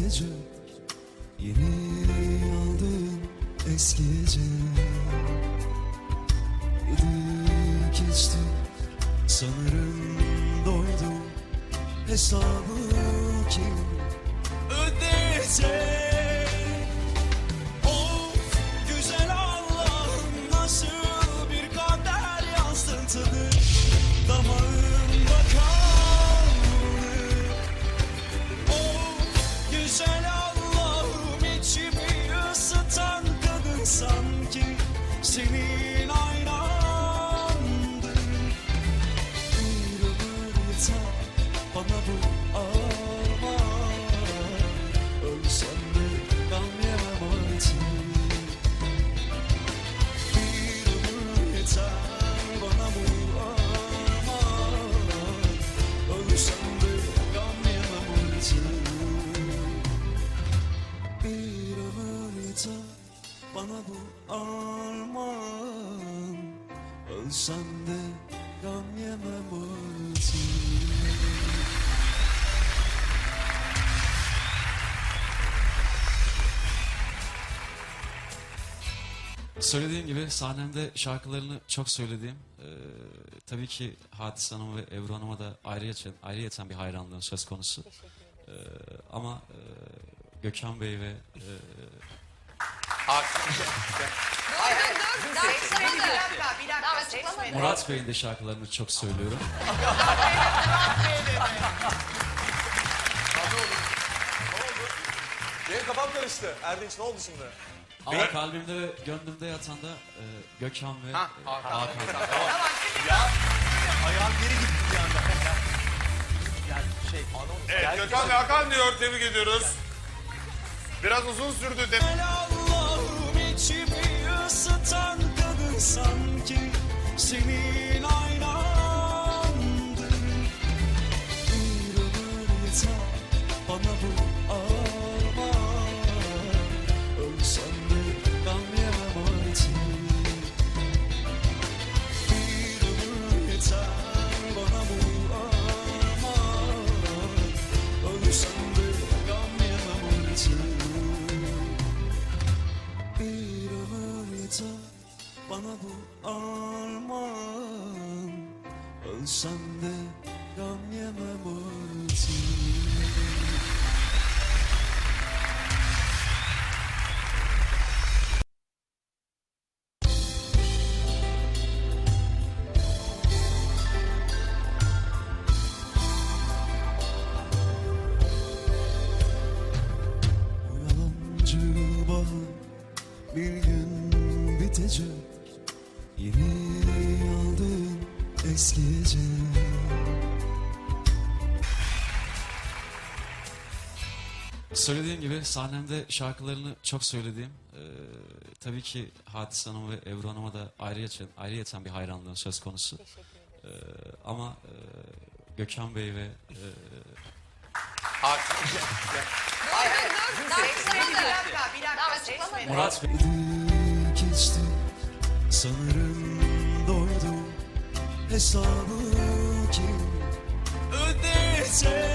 bitecek Yeni aldığın eskiyecek Yedik geçtik sanırım doydum Hesabı kim ödeyecek? Of bana bu armağan. Ölsem de gam yemem artık. Söylediğim gibi sahnemde şarkılarını çok söylediğim, e, tabii ki Hadise Hanım ve Ebru Hanım'a da ayrıyeten, ayrıyeten bir hayranlığım söz konusu. E, ama e, Gökhan Bey ve e, Hayır hayır. Daha Bir açıklamadı. dakika, bir dakika. Daha açıklamadı. Seçmedi. Murat Bey'in de şarkılarını çok söylüyorum. Benim kafam karıştı. Erdinç ne oldu şimdi? Ama kalbimde ve gönlümde yatan da e, Gökhan ve Ha, e, Hakan. Ayağım geri gitti bir anda. yani şey anons. Evet Gökhan ve Hakan diyor. Tebrik ediyoruz. Biraz uzun sürdü. De Allah'ım 心境 bana bu armağan. Ölsem de gam yemem artık. Bir gün bitecek Yeni aldığın eskiyecek Söylediğim gibi sahnemde şarkılarını çok söylediğim, e, tabii ki Hadise Hanım ve Ebru Hanım'a da ayrıyeten, ayrıyeten bir hayranlığım söz konusu. E, ama e, Gökhan Bey ve e, Hayır hayır. Daha Bir dakika, bir dakika. Seçmedi. Murat Bey. Geçtik sanırım Hesabı kim ödeyecek